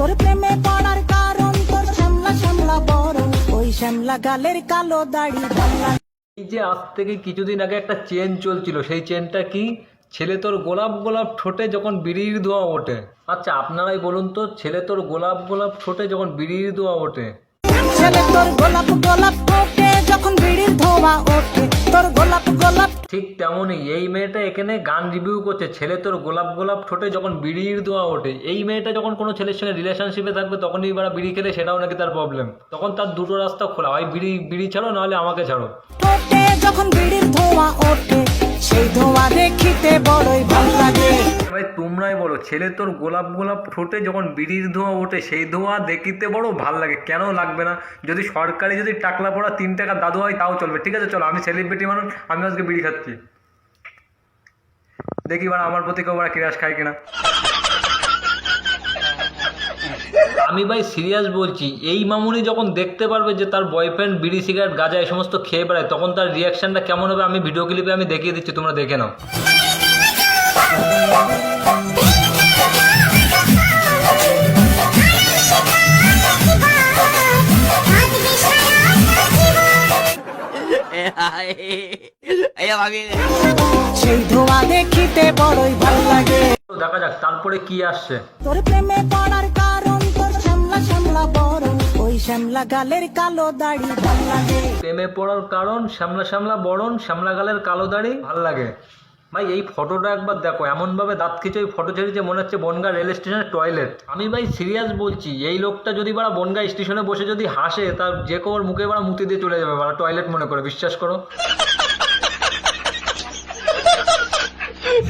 তোর প্রেমে পড়ার কারণ তোর শ্যামলা শ্যামলা বরণ ওই শ্যামলা গালের কালো দাড়ি এই যে আজ থেকে কিছুদিন আগে একটা চেন চলছিল সেই চেনটা কি? ছেলে তোর গোলাপ গোলাপ ঠোঁটে যখন বিড়ির ধোঁয়া ওঠে। আচ্ছা আপনারাই বলুন তো ছেলে তোর গোলাপ গোলাপ ঠোঁটে যখন বিড়ির ধোঁয়া ওঠে? ছেলে তোর গোলাপ গোলাপ ওঠে যখন বিড়ির ঠিক তেমনই, এই মেয়েটা এখানে গান রিভিউ করছে। ছেলে তোর গোলাপ গোলাপ ঠোঁটে যখন বিড়ির দোয়া ওঠে, এই মেয়েটা যখন কোনো ছেলের সঙ্গে রিলেশনশিপে থাকবে, তখনই এবার বিড়ি খেলে, সেটাও নাকি তার প্রবলেম তখন তার দুটো রাস্তা খোলা হয় বিড়ি বিড়ি ছাড়ো, নাহলে আমাকে ছাড়ো। যখন বিড়ির ধোয়া ওঠে, সেই ধোয়া দেখিতে বড়ই ভালো তোমরাই বলো, ছেলে তোর গোলাপ গোলাপ ঠোঁটে যখন বিড়ির ধোঁয়া ওঠে, সেই ধোঁয়া দেখিতে বড় ভালো লাগে। কেন লাগবে না? যদি সরকারি যদি টাকলা পড়া তিন টাকা দাদু হয়, তাও চলবে। ঠিক আছে, চলো, আমি সেলিব্রিটি মানুষ, আমি আজকে বিড়ি খাচ্ছি। দেখি এবার আমার প্রতি কেউ কিরাস খায় কিনা। আমি ভাই সিরিয়াস বলছি, এই মামুনি যখন দেখতে পারবে যে তার বয়ফ্রেন্ড বিড়ি সিগারেট গাঁজা এই সমস্ত খেয়ে বেড়ায়, তখন তার রিয়াকশনটা কেমন হবে? আমি ভিডিও ক্লিপে আমি দেখিয়ে দিচ্ছি, তোমরা দেখে নাও। সেই ধোয়া দেখিতে বড়ই ভালো লাগে। দেখা যাক তারপরে কি আসছে? তোর প্রেমে পড়ার কারণ তোর শ্যামলা শ্যামলা বরণ। ওই শ্যামলা গালের কালো দাড়ি ভালো লাগে। প্রেমে পড়ার কারণ শ্যামলা শ্যামলা বরণ শ্যামলা গালের কালো দাড়ি ভালো লাগে। ভাই এই ফটোটা একবার দেখো। এমন ভাবে দাঁত খিচে ওই ফটো ছেড়েছে মনে হচ্ছে বনগা রেল স্টেশনের টয়লেট আমি ভাই সিরিয়াস বলছি এই লোকটা যদি বারা বনগা স্টেশনে বসে যদি হাসে তার যে কোর মুখে বারা মুতে দিয়ে চলে যাবে বারা টয়লেট মনে করে বিশ্বাস করো।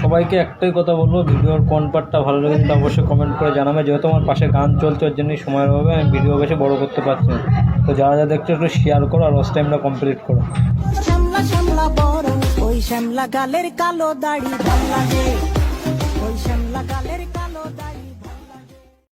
সবাইকে একটাই কথা বলব ভিডিওর কোন পার্টটা ভালো লাগে তা অবশ্যই কমেন্ট করে জানাবে। যেহেতু আমার পাশে গান চলছে ওর জন্যই সময়ের অভাবে আমি ভিডিও বেশি বড় করতে পারছি না। তো যারা যা দেখছ একটু শেয়ার করো আর ওস টাইমটা কমপ্লিট করো। শ্যামলা গালের কালো দাড়ি ভালো লাগে